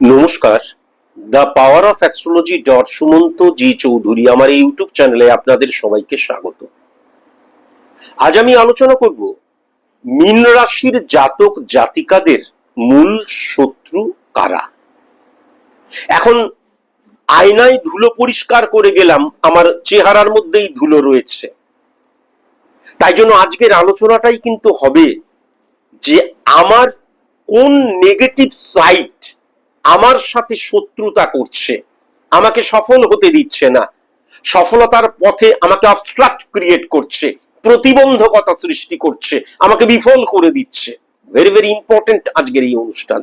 নমস্কার। The power of astrology dot Sumanta G Chowdhury আমার YouTube চ্যানেলে আপনাদের সবাইকে স্বাগত। আজ আমি আলোচনা করব মীন রাশির জাতক জাতিকাদের মূল শত্রু কারা। এখন আয়নায় ধুলো পরিষ্কার করে গেলাম, আমার চেহারার মধ্যেই ধুলো রয়েছে। তাই জন্য আজকের আলোচনাটাই কিন্তু হবে যে আমার কোন নেগেটিভ সাইড আমার সাথে শত্রুতা করছে। আমাকে সফল হতে দিচ্ছে না। সফলতার পথে আমাকে অবস্ট্রাক্ট ক্রিয়েট করছে। প্রতিবন্ধকতা সৃষ্টি করছে। আমাকে বিফল করে দিচ্ছে। ভেরি ভেরি ইম্পর্টেন্ট আজকের এই অনুষ্ঠান।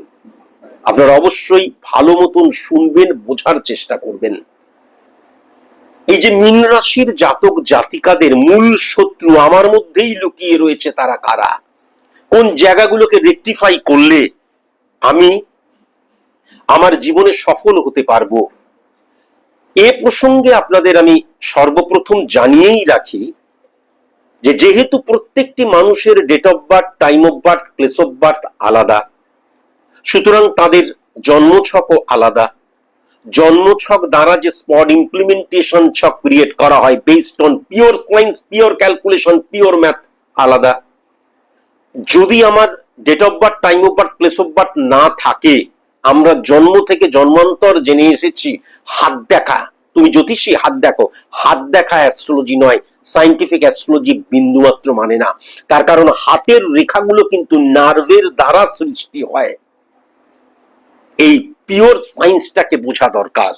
আপনারা অবশ্যই ভালো মতন শুনবেন, বোঝার চেষ্টা করবেন। এই যে মীন রাশির জাতক জাতিকাদের মূল শত্রু আমার মধ্যেই লুকিয়ে রয়েছে তারা কারা? কোন জায়গাগুলোকে রেকটিফাই করলে আমি আমার জীবনে সফল হতে পারব। এ প্রসঙ্গে আপনাদের আমি সর্বপ্রথম জানিয়েই রাখি যে যেহেতু প্রত্যেকটি মানুষের date of birth time of birth place of birth আলাদা, সুতরাং তাদের জন্মছকও আলাদা। জন্মছক দ্বারা যে স্পট ইমপ্লিমেন্টেশন ছক ক্রিয়েট করা হয় based on pure science pure calculation pure math আলাদা। যদি আমার date of birth time of birth place of birth না থাকে আমরা জন্ম থেকে জন্মান্তর জেনে এসেছি, হাত দেখা। তুমি জ্যোতিষী, হাত দেখো। হাত দেখা অ্যাস্ট্রোলজি নয় সাইন্টিফিক অ্যাস্ট্রোলজি বিন্দুমাত্র মানে না। তার কারণ হাতের রেখাগুলো কিন্তু নার্ভের দ্বারা সৃষ্টি হয়। এই পিওর সায়েন্সটাকে বোঝা দরকার।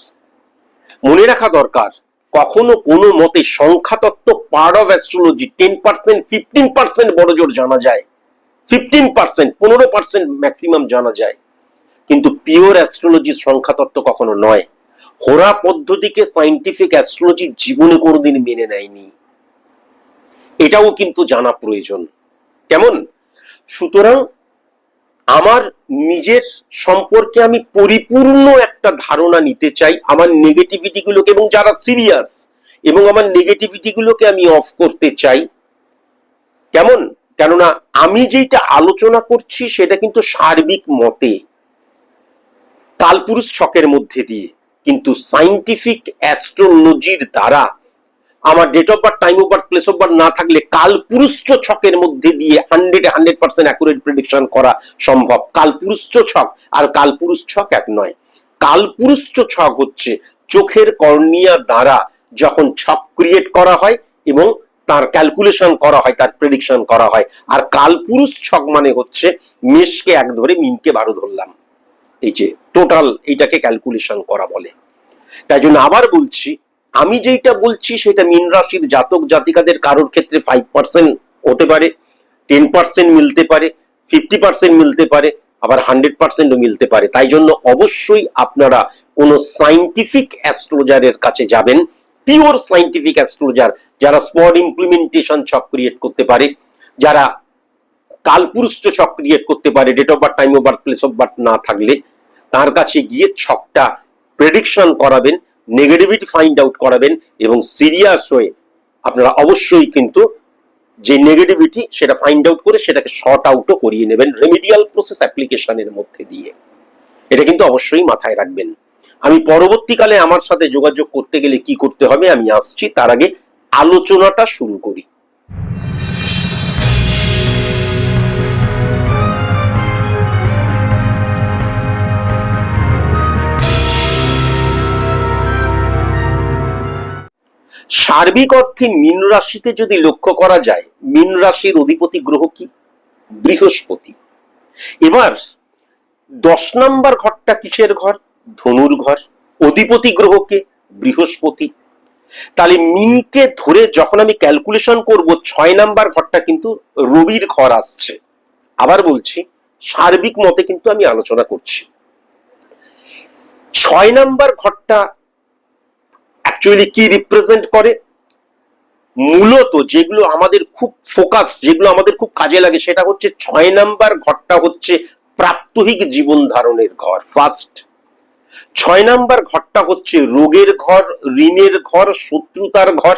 মনে রাখা দরকার, কখনো কোনো মতে সংখ্যাতত্ত্ব part of astrology ten percent fifteen percent বড় জোর জানা যায়। ফিফটিন পার্সেন্ট পনেরো পার্সেন্ট ম্যাক্সিমাম জানা যায়। কিন্তু পিওর অ্যাস্ট্রোলজির সংখ্যাতত্ত্ব কখনো নয়। হোরা পদ্ধতিকে সাইন্টিফিক অ্যাস্ট্রোলজি জীবনে কোনোদিন মেনে নেয়নি। এটাও কিন্তু জানা প্রয়োজন। কেমন? সুতরাং আমার নিজের সম্পর্কে আমি পরিপূর্ণ একটা ধারণা নিতে চাই আমার নেগেটিভিটি গুলোকে এবং যারা সিরিয়াস এবং আমার নেগেটিভিটি গুলোকে আমি অফ করতে চাই। কেমন? কেননা আমি যেটা আলোচনা করছি সেটা কিন্তু সার্বিক মতে। কালপুরুষ ছকের মধ্যে দিয়ে। কিন্তু সাইন্টিফিক অ্যাস্ট্রোলজির দ্বারা আমার date of birth time of birth place of birth না থাকলে কালপুরুষ ছকের মধ্যে দিয়ে hundred hundred percent accurate prediction করা সম্ভব। কালপুরুষ ছক আর কালপুরুষ ছক এক নয়। কালপুরুষ ছক হচ্ছে চোখের কর্নিয়া দ্বারা যখন ছক ক্রিয়েট করা হয় এবং তার ক্যালকুলেশন করা হয়, তার প্রেডিকশন করা হয়। আর কালপুরুষ ছক মানে হচ্ছে মেষকে এক ধরে মিনকে বারো ধরলাম। এই যে টোটাল এইটাকে ক্যালকুলেশন করা বলে। তাই জন্য আবার বলছি, আমি যেটা বলছি সেটা মীন রাশির জাতক জাতিকাদের কারোর ক্ষেত্রে ফাইভ পার্সেন্ট হতে পারে টেন পার্সেন্ট মিলতে পারে ফিফটি পার্সেন্ট মিলতে পারে, আবার হান্ড্রেড পার্সেন্টও মিলতে পারে। তাই জন্য অবশ্যই আপনারা কোনো সাইন্টিফিক অ্যাস্ট্রোলজারের কাছে যাবেন পিওর সাইন্টিফিক অ্যাস্ট্রোলজার যারা স্পট ইমপ্লিমেন্টেশন ছক ক্রিয়েট করতে পারে, যারা কালপুরুষ ছক ক্রিয়েট করতে পারে date of birth time of birth place of birth না থাকলে তার কাছে গিয়ে ছকটা প্রেডিকশন করাবেন নেগেটিভিটি ফাইন্ড আউট করাবেন এবং সিরিয়াস হয়ে আপনারা অবশ্যই কিন্তু যে নেগেটিভিটি সেটা ফাইন্ড আউট করে সেটাকে শর্ট আউটও করিয়ে নেবেন রেমিডিয়াল প্রসেস অ্যাপ্লিকেশনের মধ্যে দিয়ে। এটা কিন্তু অবশ্যই মাথায় রাখবেন। আমি পরবর্তীকালে আমার সাথে যোগাযোগ করতে গেলে কি করতে হবে আমি আসছি, তার আগে আলোচনাটা শুরু করি। সার্বিক অর্থে মীন রাশিতে যদি লক্ষ্য করা যায়, মীন রাশির অধিপতি গ্রহ কি? বৃহস্পতি। এবার দশ নাম্বার ঘরটা কিসের ঘর? ধনুর ঘর। অধিপতি গ্রহকে বৃহস্পতি। তাহলে মিনকে ধরে যখন আমি ক্যালকুলেশন করব, ছয় নাম্বার ঘরটা কিন্তু রবির ঘর আসছে। আবার বলছি, সার্বিক মতে কিন্তু আমি আলোচনা করছি। ছয় নাম্বার ঘরটা অ্যাকচুয়ালি কি রিপ্রেজেন্ট করে? মূলত যেগুলো আমাদের খুব ফোকাস যেগুলো আমাদের খুব কাজে লাগে, সেটা হচ্ছে ছয় নাম্বার ঘরটা হচ্ছে প্রাত্যহিক জীবন ধারণের ঘর ফার্স্ট ছয় নাম্বার ঘরটা হচ্ছে রোগের ঘর, ঋণের ঘর, শত্রুতার ঘর।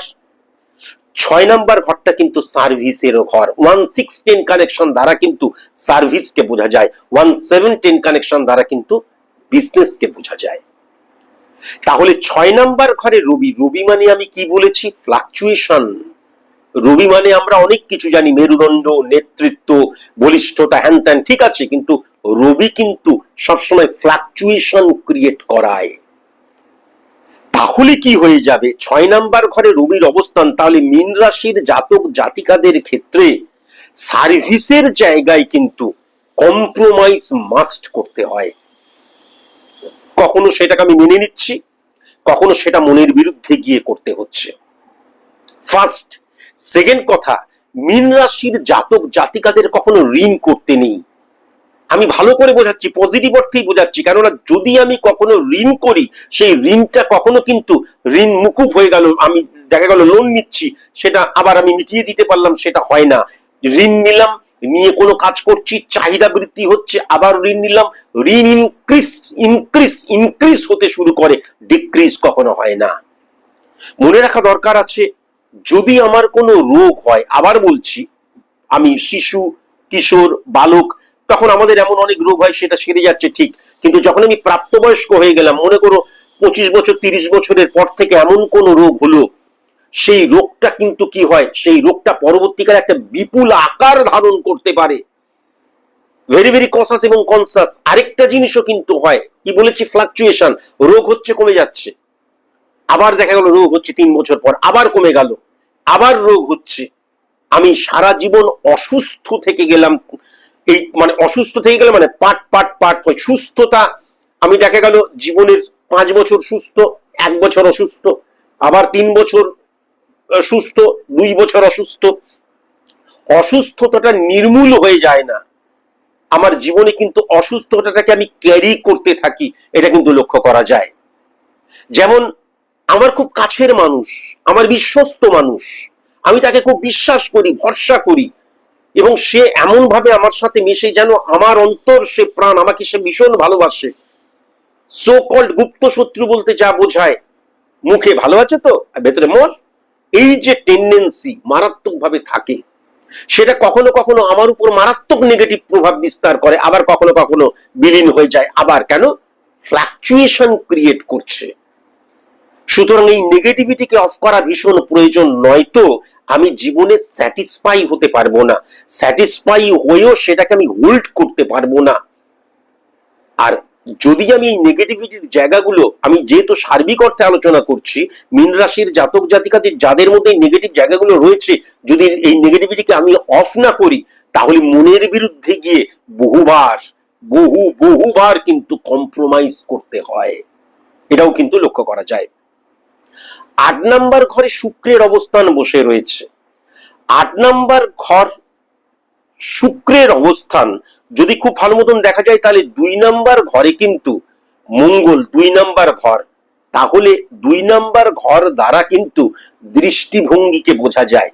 ছয় নাম্বার ঘরটা কিন্তু সার্ভিসেরও ঘর। ওয়ান সিক্স টেন কানেকশন দ্বারা কিন্তু সার্ভিসকে বোঝা যায়। ওয়ান সেভেন টেন কানেকশন দ্বারা কিন্তু বিজনেসকে বোঝা যায়। তাহলে ছয় নাম্বার ঘরে রবি রবি মানে আমি কি বলেছি? ফ্লাকচুয়েশন রবি মানে আমরা অনেক কিছু জানি, মেরুদণ্ড, নেতৃত্ব, বলিষ্ঠতা, হ্যান ত্যান, ঠিক আছে, কিন্তু রবি কিন্তু সবসময় ফ্লাকচুয়েশন ক্রিয়েট করায়। তাহলে কি হয়ে যাবে? ছয় নাম্বার ঘরে রবির অবস্থান, তাহলে মীন রাশির জাতক জাতিকাদের ক্ষেত্রে সার্ভিসের জায়গায় কিন্তু কম্প্রোমাইজ মাস্ট করতে হয়। কখনো সেটাকে আমি মেনে নিচ্ছি, কখনো সেটা মনের বিরুদ্ধে গিয়ে করতে হচ্ছে। ফার্স্ট সেকেন্ড কথা, মীন রাশির জাতক জাতিকাদের কখনো ঋণ করতে নেই। আমি ভালো করে বোঝাচ্ছি পজিটিভ অর্থেই বোঝাচ্ছি, কেননা যদি আমি কখনো ঋণ করি, সেই ঋণটা কখনো কিন্তু ঋণ মুকুব হয়ে গেল, আমি দেখা গেল লোন নিচ্ছি, সেটা আবার আমি মিটিয়ে দিতে পারলাম, সেটা হয় না। ঋণ নিলাম নিয়ে কোনো কাজ করছি, চাহিদা বৃদ্ধি হচ্ছে, আবার ঋণ নিলাম, ঋণ ইনক্রিজ ইনক্রিজ ইনক্রিজ হতে শুরু করে ডিক্রিজ কখনো হয় না। মনে রাখা দরকার আছে, যদি আমার কোনো রোগ হয়, আবার বলছি, আমি শিশু, কিশোর, বালক, তখন আমাদের এমন অনেক রোগ হয়, সেটা সেরে যাচ্ছে ঠিক, কিন্তু যখন আমি প্রাপ্তবয়স্ক হয়ে গেলাম, মনে করো পঁচিশ বছর, তিরিশ বছরের পর থেকে এমন কোন রোগ হলো সেই রোগটা কিন্তু কি হয়? সেই রোগটা পরবর্তীকালে একটা বিপুল আকার ধারণ করতে পারে। ভেরি ভেরি কনসাস এবং কনসাস আরেকটা জিনিসও কিন্তু হয়। কি বলেছি? ফ্লাকচুয়েশন রোগ হচ্ছে কমে যাচ্ছে। আবার দেখা গেল রোগ হচ্ছে তিন বছর পর, আবার কমে গেল। আবার রোগ হচ্ছে। আমি সারা জীবন অসুস্থ থেকে গেলাম। এই মানে অসুস্থ থেকে গেলে মানে পাট পাট পাট হয়। সুস্থতা, আমি দেখা গেল জীবনের পাঁচ বছর সুস্থ, এক বছর অসুস্থ, আবার তিন বছর সুস্থ দুই বছর অসুস্থ। অসুস্থতাটা নির্মূল হয়ে যায় না। আমার জীবনে কিন্তু অসুস্থতাটাকে আমি ক্যারি করতে থাকি, এটা কিন্তু লক্ষ্য করা যায়। যেমন, আমার খুব কাছের মানুষ, আমার বিশ্বস্ত মানুষ, আমি তাকে খুব বিশ্বাস করি, ভরসা করি, এবং সে এমন ভাবে আমার সাথে মিশে যেন আমার অন্তর, সে প্রাণ আমাকে সে ভীষণ ভালোবাসে। সো কল্ড গুপ্ত শত্রু বলতে যা বোঝায়, মুখে ভালো আছে তো ভেতরে মর। এই যে টেন্ডেন্সি মারাত্মক ভাবে থাকে, সেটা কখনো কখনো আমার উপর মারাত্মক নেগেটিভ প্রভাব বিস্তার করে, আবার কখনো কখনো বিলীন হয়ে যায়। আবার কেন? ফ্লাকচুয়েশন ক্রিয়েট করছে। সুতরাং এই নেগেটিভিটিকে অফ করা ভীষণ প্রয়োজন, নয়তো আমি জীবনে স্যাটিসফাই হতে পারব না। স্যাটিসফাই হয়েও সেটাকে আমি হোল্ড করতে পারব না। আর যদি আমি এই নেগেটিভিটির জায়গাগুলো, আমি যেহেতু সার্বিক অর্থে আলোচনা করছি, মীন রাশির জাতক জাতিকাদের যাদের মধ্যে এই নেগেটিভ জায়গাগুলো রয়েছে, যদি এই নেগেটিভিটিকে আমি অফ না করি, তাহলে মনের বিরুদ্ধে গিয়ে বহুবার, বহু, বহুবার কিন্তু কম্প্রোমাইজ করতে হয়। এটাও কিন্তু লক্ষ্য করা যায়। আট নাম্বার ঘরে শুক্রের অবস্থান বসে রয়েছে। আট নাম্বার ঘর শুক্রের অবস্থান যদি খুব ভালো মতন দেখা যায়, তাহলে দুই নাম্বার ঘরে কিন্তু মঙ্গল, দুই নাম্বার ঘর। তাহলে দুই নাম্বার ঘর দ্বারা কিন্তু দৃষ্টিভঙ্গিকে বোঝা যায়।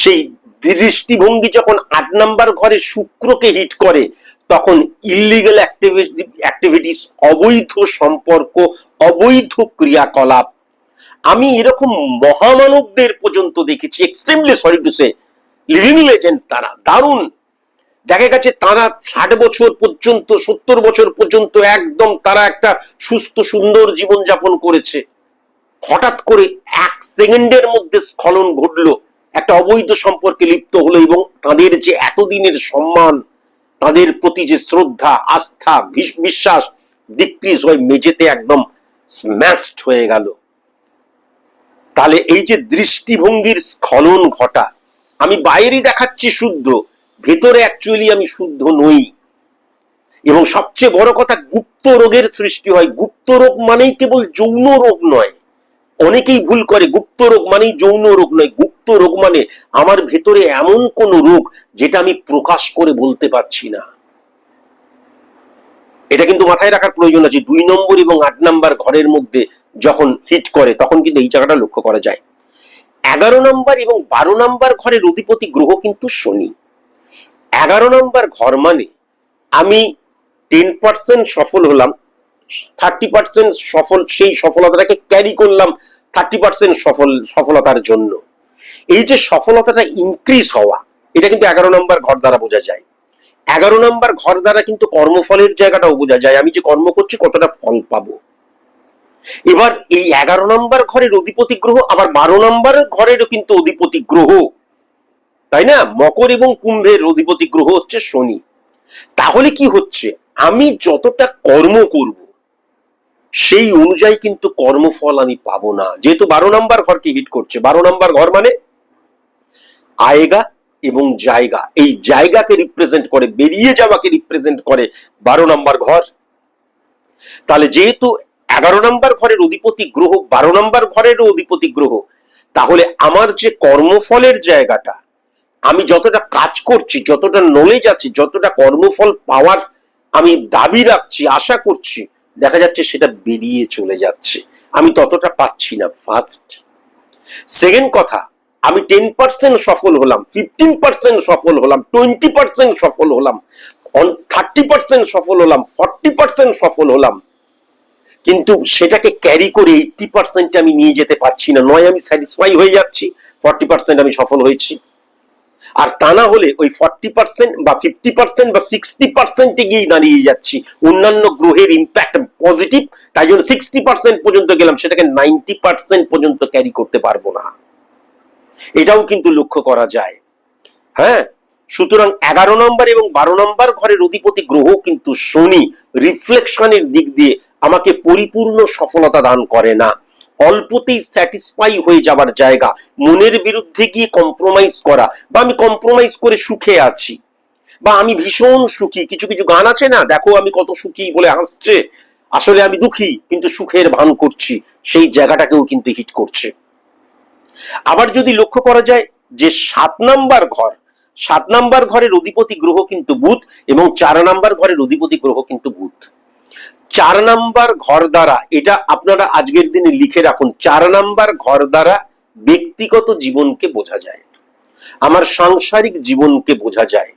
সেই দৃষ্টিভঙ্গি যখন আট নাম্বার ঘরে শুক্রকে হিট করে, তখন ইলিগাল অ্যাক্টিভিটিস অবৈধ সম্পর্ক, অবৈধ ক্রিয়াকলাপ। আমি এরকম মহামানবদের পর্যন্ত দেখেছি extremely sorry to say living legend তারা, দারুণ। দেখা গেছে তারা ষাট বছর পর্যন্ত, সত্তর বছর পর্যন্ত একদম তারা একটা সুস্থ, সুন্দর জীবন যাপন করেছে। হঠাৎ করে এক সেকেন্ডের মধ্যে স্খলন ঘটলো, একটা অবৈধ সম্পর্কে লিপ্ত হলো এবং তাদের যে এতদিনের সম্মান, তাদের প্রতি যে শ্রদ্ধা, আস্থা, বিশ- বিশ্বাস ডিক্রিজ হয়ে মেঝেতে একদম স্ম্যাশড হয়ে গেল। তাহলে এই যে দৃষ্টিভঙ্গির স্খলন ঘটা, আমি বাইরে দেখাচ্ছি শুদ্ধ ভেতরে অ্যাকচুয়ালি আমি শুদ্ধ নই। এবং সবচেয়ে বড় কথা, গুপ্ত রোগের সৃষ্টি হয়। গুপ্ত রোগ মানেই কেবল যৌন রোগ নয়। অনেকেই ভুল করে, গুপ্ত রোগ মানেই যৌন রোগ নয়। গুপ্ত রোগ মানে আমার ভেতরে এমন কোন রোগ যেটা আমি প্রকাশ করে বলতে পারছি না। এটা কিন্তু মাথায় রাখার প্রয়োজন আছে। দুই নম্বর এবং আট নাম্বার ঘরের মধ্যে যখন হিট করে, তখন কিন্তু এই জায়গাটা লক্ষ্য করা যায়। এগারো নম্বর এবং বারো নম্বর ঘরের অধিপতি গ্রহ কিন্তু শনি। এগারো নম্বর ঘর মানে আমি টেন পার্সেন্ট সফল হলাম থার্টি পার্সেন্ট সফল, সেই সফলতাটাকে ক্যারি করলাম থার্টি পার্সেন্ট সফল, সফলতার জন্য। এই যে সফলতাটা ইনক্রিজ হওয়া, এটা কিন্তু এগারো নম্বর ঘর দ্বারা বোঝা যায়। এগারো নম্বর ঘর দ্বারা কিন্তু কর্মফলের জায়গাটাও বোঝা যায়। আমি যে কর্ম করছি, কতটা ফল পাবো? এবার এই এগারো নম্বর ঘরের অধিপতি গ্রহ, আবার বারো নম্বর ঘরেরও কিন্তু অধিপতি গ্রহ। তাই না? মকর এবং কুম্ভের অধিপতি গ্রহ হচ্ছে শনি। তাহলে কি হচ্ছে? আমি যতটা কর্ম করব, সেই অনুযায়ী কিন্তু কর্মফল আমি পাবো না। যেহেতু বারো নম্বর ঘরকে হিট করছে। বারো নম্বর ঘর মানে আয়েগা এবং জায়গা। এই জায়গাকে রিপ্রেজেন্ট করে, বেরিয়ে যাওয়াকে রিপ্রেজেন্ট করে বারো নম্বর ঘর। তাহলে যেহেতু এগারো নম্বর ঘরের অধিপতি গ্রহ, বারো নম্বর ঘরেরও অধিপতি গ্রহ, তাহলে আমার যে কর্মফলের জায়গাটা আমি যতটা কাজ করছি, যতটা নলেজ আছে, যতটা কর্মফল পাওয়ার আমি দাবি রাখছি, আশা করছি, দেখা যাচ্ছে সেটা বেরিয়ে চলে যাচ্ছে। আমি ততটা পাচ্ছি না ফার্স্ট সেকেন্ড কথা, আমি টেন পার্সেন্ট সফল হলাম ফিফটিন পার্সেন্ট সফল হলাম টোয়েন্টি পার্সেন্ট সফল হলাম থার্টি পার্সেন্ট সফল হলাম ফর্টি পার্সেন্ট সফল হলাম। কিন্তু সেটাকে ক্যারি করে এইটটি পার্সেন্ট আমি নিয়ে যেতে পারছি না, নয় আমি স্যাটিসফাই হয়ে যাচ্ছি ফর্টি পার্সেন্ট আমি সফল হয়েছি। আর তা না হলে ওই ফর্টি পার্সেন্ট বা ফিফটি পার্সেন্ট বা সিক্সটি পার্সেন্টে গিয়েই দাঁড়িয়ে যাচ্ছি। অন্যান্য গ্রহের ইম্প্যাক্ট পজিটিভ তাই জন্য সিক্সটি পার্সেন্ট পর্যন্ত গেলাম, সেটাকে নাইনটি পার্সেন্ট পর্যন্ত ক্যারি করতে পারব না। এটাও কিন্তু লক্ষ্য করা যায়। হ্যাঁ? সুতরাং এগারো নম্বর এবং বারো নম্বর ঘরের অধিপতি গ্রহ কিন্তু শনি রিফ্লেকশনের দিক দিয়ে আমাকে পরিপূর্ণ সফলতা দান করে না। অল্পতেই স্যাটিসফাই হয়ে যাবার জায়গা। মনের বিরুদ্ধে গিয়ে কম্প্রোমাইজ করা বা আমি কম্প্রোমাইজ করে সুখে আছি বা আমি ভীষণ সুখী। কিছু কিছু গান আছে না? দেখো আমি কত সুখী বলে হাসছে। আসলে আমি দুঃখী, কিন্তু সুখের ভান করছি। সেই জায়গাটাকেও কিন্তু হিট করছে। আবার যদি লক্ষ্য করা যায় যে সাত নাম্বার ঘর, সাত নাম্বার ঘরের অধিপতি গ্রহ কিন্তু বুধ এবং চার নাম্বার ঘরের অধিপতি গ্রহ কিন্তু বুধ। চার নাম্বার ঘর দ্বারা, এটা আপনারা আজকের দিনে লিখে রাখুন, চার নাম্বার ঘর দ্বারা ব্যক্তিগত জীবনকে বোঝা যায়, আমার সাংসারিক জীবনকে বোঝা যায়,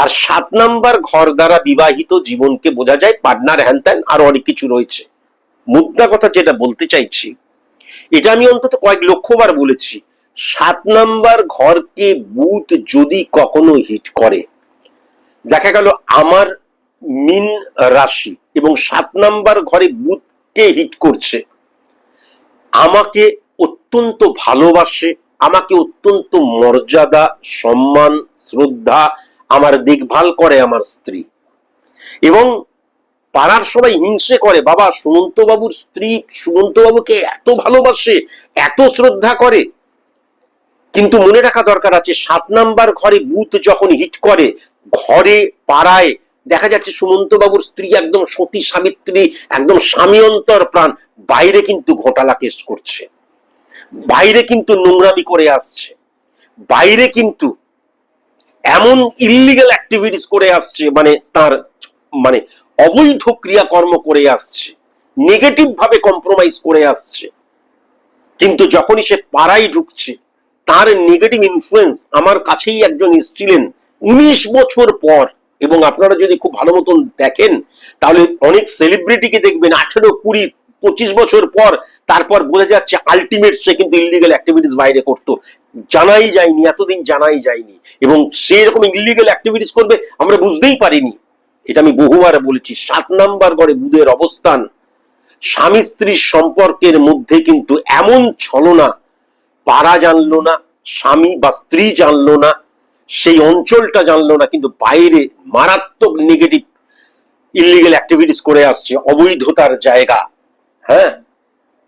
আর সাত নাম্বার ঘর দ্বারা বিবাহিত জীবনকে বোঝা যায়, পার্টনার হ্যান ত্যান আর অনেক কিছু রয়েছে। মুদ্রা কথা যেটা বলতে চাইছি, এটা আমি অন্তত কয়েক লক্ষবার বলেছি, সাত নাম্বার ঘরকে বুধ যদি কখনো হিট করে, দেখা গেল আমার মিন রাশি এবং সাত নাম্বার ঘরে বুধকে হিট করছে। আমাকে অত্যন্ত ভালোবাসে, আমাকে অত্যন্ত মর্যাদা, সম্মান, শ্রদ্ধা, আমার দেখভাল করে আমার স্ত্রী। এবং পাড়ার সবাই হিংসে করে, বাবা সুমন্ত বাবুর স্ত্রী সুমন্ত বাবুকে এত ভালোবাসে, এত শ্রদ্ধা করে। কিন্তু মনে রাখা দরকার আছে, সাত নাম্বার ঘরে বুথ যখন হিট করে, ঘরে, পাড়ায় দেখা যাচ্ছে সুমন্ত বাবুর স্ত্রী একদম সতী সাবিত্রী, একদম স্বামী অন্তর প্রাণ। বাইরে কিন্তু ঘোটালা কেস করছে। বাইরে কিন্তু নোংরামি করে আসছে। বাইরে কিন্তু এমন ইলিগাল অ্যাক্টিভিটিস করে আসছে মানে তার মানে অবৈধ ক্রিয়াকর্ম করে আসছে। নেগেটিভ ভাবে কম্প্রোমাইজ করে আসছে। কিন্তু যখনই সে পাড়ায় ঢুকছে, তার নেগেটিভ ইনফ্লুয়েন্স আমার কাছেই একজন এসেছিলেন উনিশ বছর পর। এবং আপনারা যদি খুব ভালো মতন দেখেন, তাহলে অনেক সেলিব্রিটিকে দেখবেন, আঠেরো, কুড়ি, পঁচিশ বছর পর, তারপর বোঝা যাচ্ছে আলটিমেট সে কিন্তু ইলিগাল অ্যাক্টিভিটিস বাইরে করতো। জানাই যায়নি, এতদিন জানাই যায়নি। এবং সে এরকম ইলিগাল অ্যাক্টিভিটিস করবে, আমরা বুঝতেই পারিনি। এটা আমি বহুবার বলেছি, সাত নাম্বার ঘরে বুধের অবস্থান। স্বামী স্ত্রীর সম্পর্কের মধ্যে কিন্তু এমন ছলনা, পাড়া জানলো না, স্বামী বা স্ত্রী জানলো না সেই অঞ্চলটা জানলো না, কিন্তু বাইরে মারাত্মক নেগেটিভ ইলিগেল অ্যাক্টিভিটিস করে আসছে, অবৈধতার জায়গা। হ্যাঁ?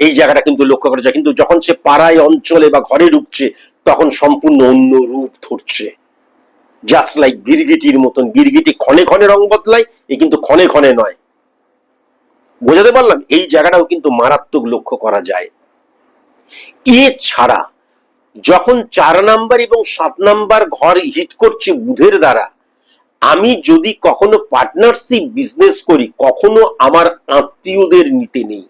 এই জায়গাটা কিন্তু লক্ষ্য করা যায়। কিন্তু যখন সে পাড়ায় অঞ্চলে বা ঘরে ঢুকছে, তখন সম্পূর্ণ অন্য রূপ ধরছে। জাস্ট লাইক গিরগিটির মতন। গিরগিটি ক্ষণে ক্ষণে রং বদলায়, এ কিন্তু ক্ষণে ক্ষণে নয়। বোঝাতে পারলাম? এই জায়গাটাও কিন্তু মারাত্মক লক্ষ্য করা যায়। এছাড়া যখন চার নাম্বার এবং সাত নাম্বার ঘর হিট করছে বুধের দ্বারা, আমি যদি কখনো পার্টনারশিপ বিজনেস করি, কখনো আমার আত্মীয়দের নিতে নেই।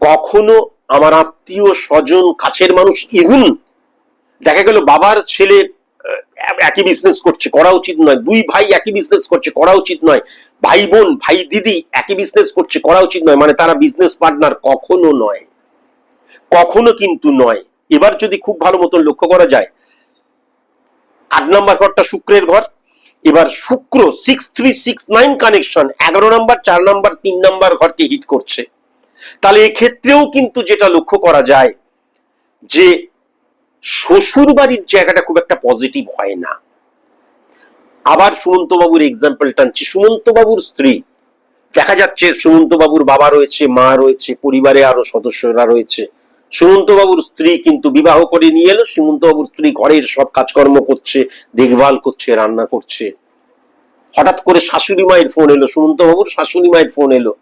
কখনো আমার আত্মীয় স্বজন কাছের মানুষ ইভেন দেখা গেল বাবার ছেলে একই বিজনেস করছে, করা উচিত নয়। দুই ভাই একই বিজনেস করছে, করা উচিত নয়। ভাই বোন, ভাই দিদি একই বিজনেস করছে, করা উচিত নয়। মানে তারা বিজনেস পার্টনার কখনো নয়। কখনো কিন্তু নয়। এবার যদি খুব ভালো মতন লক্ষ্য করা যায়, আট নম্বর ঘরটা শুক্রের ঘর, এবার শুক্র six three six nine connection এগারো নাম্বার, চার নাম্বার, তিন নাম্বার ঘরকে হিট করছে। তাহলে এক্ষেত্রেও কিন্তু যেটা লক্ষ্য করা যায় যে শ্বশুর বাড়ির জায়গাটা খুব একটা পজিটিভ হয় না। আবার সুমন্ত বাবুর এক্সাম্পল টানছি। সুমন্ত বাবুর স্ত্রী, দেখা যাচ্ছে সুমন্ত বাবুর বাবা রয়েছে, মা রয়েছে, পরিবারে আরও সদস্যরা রয়েছে। সুমন্ত বাবুর স্ত্রী কিন্তু বিবাহ করে নিয়ে এলো সুমন্ত বাবুর স্ত্রী ঘরের সব কাজকর্ম করছে, দেখভাল করছে, রান্না করছে। হঠাৎ করে শাশুড়ি মায়ের ফোন এলো সুমন্ত বাবুর শাশুড়ি মায়ের ফোন এলো।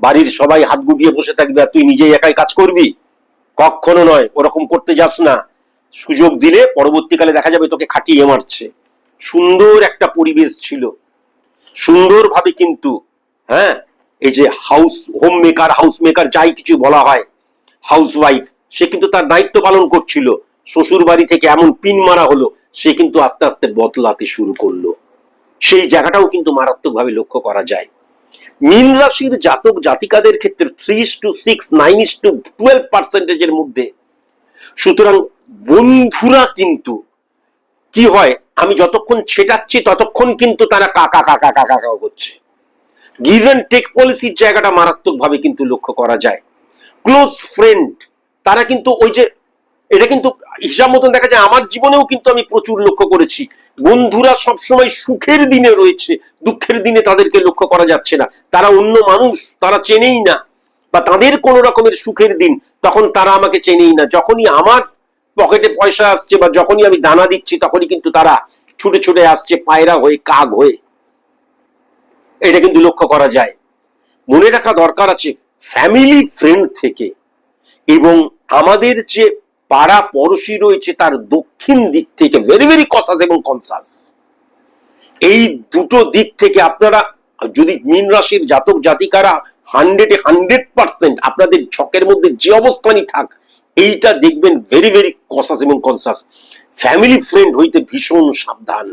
বাড়ির সবাই হাত গুটিয়ে বসে থাকবে, আর তুই নিজেই একাই কাজ করবি? কখনো নয়, ওরকম করতে যাস না। সুযোগ দিলে পরবর্তীকালে দেখা যাবে তোকে খাটিয়ে মারছে। সুন্দর একটা পরিবেশ ছিল। সুন্দরভাবে কিন্তু হ্যাঁ এই যে house home maker house maker যাই কিছু বলা হয় হাউস ওয়াইফ সে কিন্তু তার দায়িত্ব পালন করছিল। শ্বশুর বাড়ি থেকে এমন পিন মারা হলো, সে কিন্তু আস্তে আস্তে বদলাতে শুরু করল। সেই জায়গাটাও কিন্তু মারাত্মকভাবে লক্ষ্য করা যায়। মীন রাশির জাতক জাতিকাদের ক্ষেত্রে three two six nine two twelve পার্সেন্টেজের মধ্যে। সুতরাং বন্ধুরা কিন্তু কি হয়, আমি যতক্ষণ ছেটাচ্ছি ততক্ষণ কিন্তু তারা কাকা কাকা কাকা কাকা করছে। গিভ অ্যান্ড টেক পলিসির জায়গাটা মারাত্মকভাবে কিন্তু লক্ষ্য করা যায়। ক্লোজ ফ্রেন্ড তারা কিন্তু ওই যে, এটা কিন্তু হিসাব মতন দেখা যায়, আমার জীবনেও কিন্তু আমি প্রচুর লক্ষ্য করেছি। বন্ধুরা সবসময় সুখের দিনে রয়েছে, দুঃখের দিনে তাদেরকে লক্ষ্য করা যাচ্ছে না। তারা অন্য মানুষ, তারা চেনেই না। বা তাদের কোনো রকমের সুখের দিন, তখন তারা আমাকে চেনেই না। যখনই আমার পকেটে পয়সা আসছে বা যখনই আমি দানা দিচ্ছি, তখনই কিন্তু তারা ছুটে ছুটে আসছে, পায়রা হয়ে, কাক হয়ে। এটা কিন্তু লক্ষ্য করা যায়। মনে রাখা দরকার আছে ফ্যামিলি ফ্রেন্ড থেকে এবং আমাদের যে পাড়া পড়শি রয়েছে তার দক্ষিণ দিক থেকে ভেরি ভেরি কসাস এবং কনসাস এই দুটো দিক থেকে আপনারা, যদি মীন রাশির জাতক জাতিকারা হান্ড্রেডে হান্ড্রেড পার্সেন্ট আপনাদের ছকের মধ্যে যে অবস্থানই থাক, এইটা দেখবেন ভেরি ভেরি কসাস এবং কনসাস ফ্যামিলি ফ্রেন্ড হইতে ভীষণ সাবধান।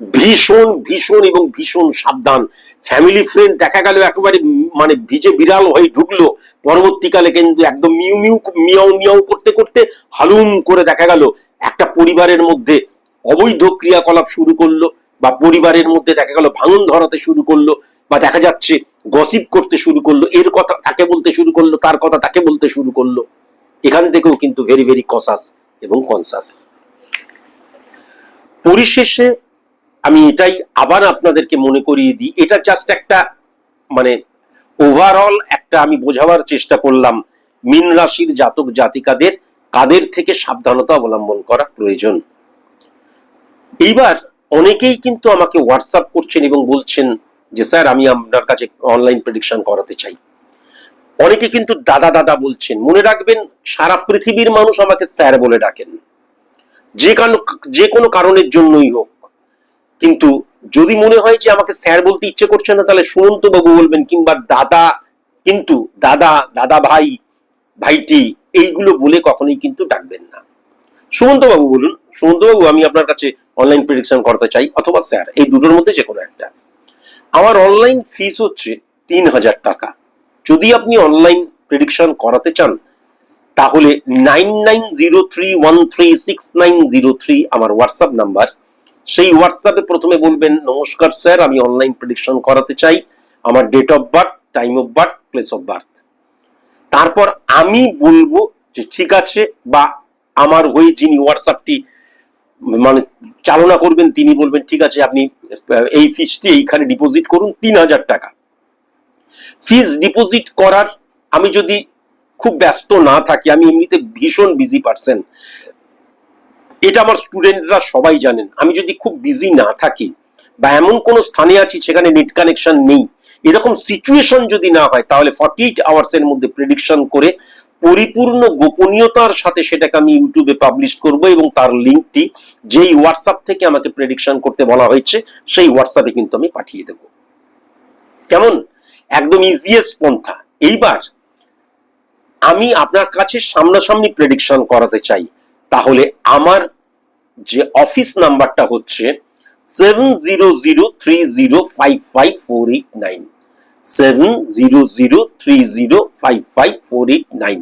ভীষণ ভীষণ এবং ভীষণ সাবধান। ফ্যামিলি ফ্রেন্ড দেখা গেল, একেবারে মানে ভিজে বিড়াল হয়ে ঢুকলো। পরবর্তীকালে কিন্তু একদম মিউ মিউ, মিয়াও মিয়াও করতে করতে হালুম করে দেখা গেল, একটা পরিবারের মধ্যে অবৈধ ক্রিয়াকলাপ শুরু করল বা পরিবারের মধ্যে দেখা গেল ভাঙন ধরাতে শুরু করল বা দেখা যাচ্ছে গসিপ করতে শুরু করল, এর কথা তাকে বলতে শুরু করল, তার কথা তাকে বলতে শুরু করল। এখান থেকেও কিন্তু ভেরি ভেরি কসাস এবং কনসাস পরিশেষে আমি এটাই আবার আপনাদেরকে মনে করিয়ে দিই। এটা জাস্ট একটা মানে ওভারঅল একটা আমি বোঝাবার চেষ্টা করলাম, মীন রাশির জাতক জাতিকাদের কাদের থেকে সাবধানতা অবলম্বন করা প্রয়োজন। এইবার অনেকেই কিন্তু আমাকে হোয়াটসঅ্যাপ করছেন এবং বলছেন যে, স্যার, আমি আপনার কাছে অনলাইন প্রেডিকশন করাতে চাই। অনেকে কিন্তু দাদা দাদা বলছেন, মনে রাখবেন, সারা পৃথিবীর মানুষ আমাকে স্যার বলে ডাকেন। যে কারণ, যে কোনো কারণের জন্যই হোক। কিন্তু যদি মনে হয় যে আমাকে স্যার বলতে ইচ্ছে করছে না, তাহলে সুমন্ত বাবু বলবেন, কিংবা দাদা, কিন্তু দাদা দাদা ভাই, ভাইটি, এইগুলো বলে কখনোই কিন্তু ডাকবেন না। সুমন্ত বাবু বলুন সুমন্ত বাবু, আমি আপনার কাছে অনলাইন প্রেডিকশন করতে চাই, অথবা স্যার, এই দুটোর মধ্যে যে কোনো একটা। আমার অনলাইন ফিস হচ্ছে তিন হাজার টাকা। যদি আপনি অনলাইন প্রেডিকশন করাতে চান, তাহলে nine nine zero three one three six nine zero three আমার হোয়াটসঅ্যাপ নাম্বার সেই হোয়াটসঅ্যাপে প্রথমে বলবেন, নমস্কার স্যার, আমি অনলাইন প্রেডিকশন করাতে চাই। আমার date of birth time of birth place of birth তারপর আমি বলব যে, ঠিক আছে বা আমার হয়ে যিনি হোয়াটসঅ্যাপটি মানে চালনা করবেন, তিনি বলবেন, ঠিক আছে, আপনি এই ফিসটি এইখানে ডিপোজিট করুন তিন হাজার টাকা। ফিস ডিপোজিট করার আমি যদি খুব ব্যস্ত না থাকি, আমি এমনিতে ভীষণ বিজি পারসন এটা আমার স্টুডেন্টরা সবাই জানেন। আমি যদি খুব বিজি না থাকি বা এমন কোন স্থানে আছি সেখানে নেট কানেকশন নেই, এরকম সিচুয়েশন যদি না হয়, তাহলে ফর্টি এইট আওয়ার্স এর মধ্যে প্রেডিকশন করে পরিপূর্ণ গোপনীয়তার সাথে সেটাকে আমি ইউটিউবে পাবলিশ করব এবং তার লিঙ্কটি যেই হোয়াটসঅ্যাপ থেকে আমাকে প্রেডিকশন করতে বলা হয়েছে, সেই হোয়াটসঅ্যাপে কিন্তু আমি পাঠিয়ে দেব। কেমন? একদম ইজিয়েস্ট পন্থা। এইবার আমি আপনার কাছে সামনাসামনি প্রেডিকশন করাতে চাই। তাহলে আমার যে অফিস নাম্বারটা হচ্ছে seven zero zero three zero five five four eight nine seven zero zero three zero five five four eight nine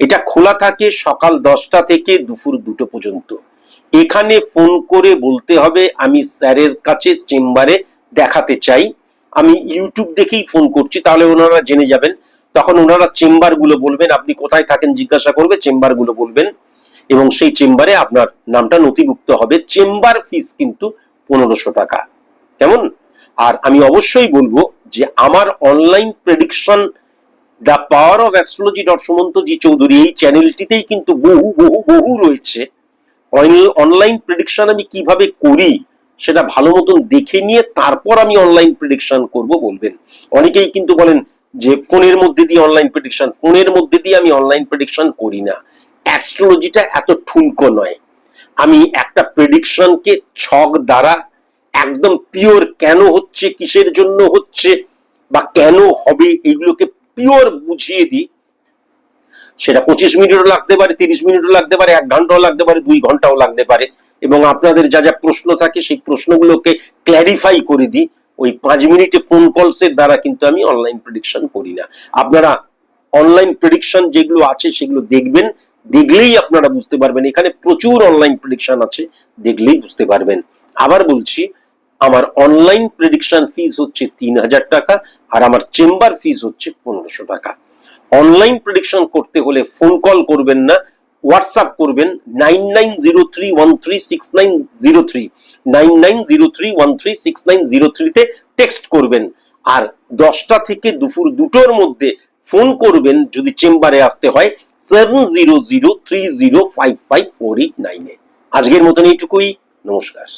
এটা খোলা থাকে সকাল দশটা থেকে দুপুর দুটো পর্যন্ত। এখানে ফোন করে বলতে হবে, আমি স্যারের কাছে চেম্বারে দেখাতে চাই। আমি ইউটিউব দেখেই ফোন করছি, তাহলে ওনারা জেনে যাবেন। তখন ওনারা চেম্বারগুলো বলবেন, আপনি কোথায় থাকেন জিজ্ঞাসা করবে চেম্বারগুলো বলবেন। এবং সেই চেম্বারে আপনার নামটা নথিভুক্ত হবে। চেম্বার ফিস কিন্তু পনেরোশো টাকা। কেমন? আর আমি অবশ্যই বলব যে আমার online prediction the power of astrology dot Sumanta G Chowdhury এই চ্যানেলটিতেই কিন্তু বহু বহু বহু রয়েছে। অনলাইন প্রেডিকশন আমি কীভাবে করি সেটা ভালো মতন দেখে নিয়ে তারপর আমি অনলাইন প্রেডিকশন করব বলবেন। অনেকেই কিন্তু বলেন যে ফোনের মধ্যে দিয়ে অনলাইন প্রেডিকশন, ফোনের মধ্যে দিয়ে আমি অনলাইন প্রেডিকশন করি না। অ্যাস্ট্রোলজিটা এত ঠুনকো নয়। আমি একটা প্রেডিকশনকে ছক দ্বারা একদম পিওর কেন হচ্ছে, কিসের জন্য হচ্ছে, বা কেন হবে, এইগুলোকে পিওর বুঝিয়ে দিই। সেটা পঁচিশ মিনিটও লাগতে পারে, তিরিশ মিনিটও লাগতে পারে, এক ঘন্টাও লাগতে পারে, দুই ঘন্টাও লাগতে পারে। এবং আপনাদের যা যা প্রশ্ন থাকে, সেই প্রশ্নগুলোকে ক্ল্যারিফাই করে দিই। ওই পাঁচ মিনিটে ফোন কলসের দ্বারা কিন্তু আমি অনলাইন প্রেডিকশন করি না। আপনারা অনলাইন প্রেডিকশন যেগুলো আছে, সেগুলো দেখবেন। দেখলেই আপনারা বুঝতে পারবেন। এখানে প্রচুর অনলাইন প্রেডিকশন আছে, দেখলেই বুঝতে পারবেন। আবার বলছি, আমার অনলাইন প্রেডিকশন ফিস হচ্ছে তিন হাজার টাকা আর আমার চেম্বার ফিস হচ্ছে পনেরোশো টাকা। অনলাইন প্রেডিকশন করতে হলে ফোন কল করবেন না হোয়াটসঅ্যাপ করবেন nine nine zero three one three six nine zero three nine nine zero three one three six nine zero থ্রিতে টেক্সট করবেন। আর দশটা থেকে দুপুর দুটোর মধ্যে ফোন করবেন যদি চেম্বারে আসতে হয় seven zero zero three zero five five four eight নাইনে আজকের মতন এইটুকুই। নমস্কার।